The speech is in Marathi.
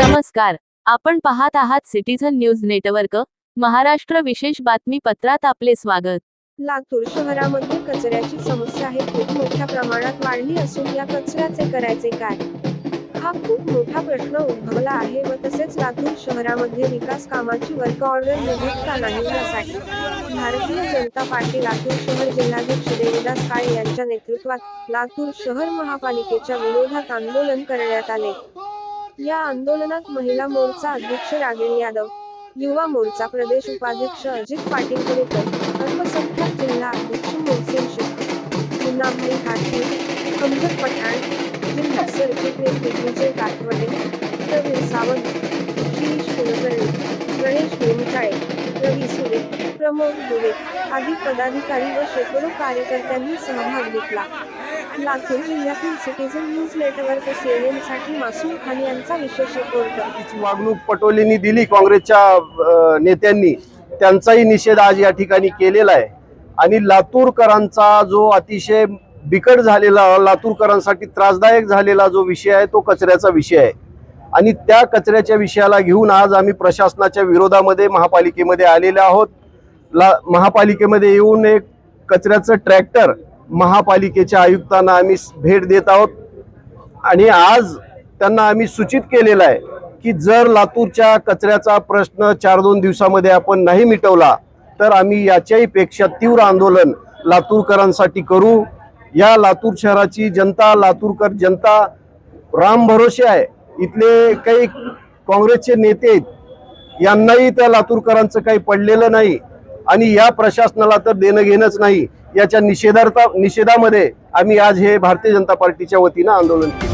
नमस्कार. आपण पाहत आहात सिटीझन न्यूज नेटवर्क. महाराष्ट्र विशेष बातमीपत्रात आपले स्वागत. लातूर शहरामध्ये कचऱ्याची समस्या आहे. खूप मोठ्या प्रमाणात वाढली असून या कचऱ्याचे करायचे काय? हा खूप मोठा प्रश्न उद्भवला आहे व तसेच लातूर शहरामध्ये विकास कामाची वर्क ऑर्डर निघत का नाही यासाठी भारतीय जनता पार्टी लातूर शहर जिल्हाध्यक्ष देवीदास काळे यांच्या नेतृत्वात लातूर शहर महापालिकेच्या विरोधात आंदोलन करण्यात आले. या आंदोलनात महिला मोर्चा अध्यक्ष रागिणी यादव युवा मोर्चा प्रदेश उपाध्यक्ष अजित पाटील कुरेकर अल्पसंख्याक जिल्हा अध्यक्ष मोहसेन शेख मुन्नाभाई काठे अमजद पठाण जिल्हा सरचिटणीस दिग्विजय काठवडे प्रवीण सावंत शिरीष कुलकर्णी गणेश गोमटाळे रवी सुरे प्रमोद दुबे आदी पदाधिकारी व शेकडो कार्यकर्त्यांनी सहभाग घेतला. लातूर जिल्ह्यातील सिटीझन न्यूज नेटवर्क सीएनएनसाठी मासूम खान यांचा विशेष रिपोर्ट. चुकीची वागणूक पटोलेंनी दिली काँग्रेसच्या नेत्यांनी. त्यांचाही निषेध आज या ठिकाणी केलेला आहे. आणि लातूरकरांचा जो अतिशय बिकट झालेला लातूरकरांसाठी त्रासदायक झालेला जो विषय आहे तो कचऱ्याचा विषय आहे. आणि त्या कचऱ्याच्या विषयाला घेऊन आज आम्ही प्रशासनाच्या विरोधामध्ये महापालिकेमध्ये आलेले आहोत. ला महापालिकेमध्ये येऊन एक कचऱ्याचं ट्रॅक्टर महापालिकेच्या आयुक्तांना आम्ही भेट देत आहोत. आणि आज त्यांना आम्ही सूचित केलेलं आहे की जर लातूरच्या कचऱ्याचा प्रश्न चार दोन दिवसामध्ये आपण नाही मिटवला तर आम्ही याच्याही पेक्षा तीव्र आंदोलन लातूरकरांसाठी करू. या लातूर शहराची जनता लातूरकर जनता राम भरोसे आहे. इथले काही काँग्रेसचे नेते आहेत यांनाही त्या लातूरकरांचं काही पडलेलं नाही. आणि या प्रशासनाला तर देणं घेणंच नाही. याच्या निषेधार्थ निषेधामध्ये आम्ही आज हे भारतीय जनता पार्टीच्या वतीनं आंदोलन केलं.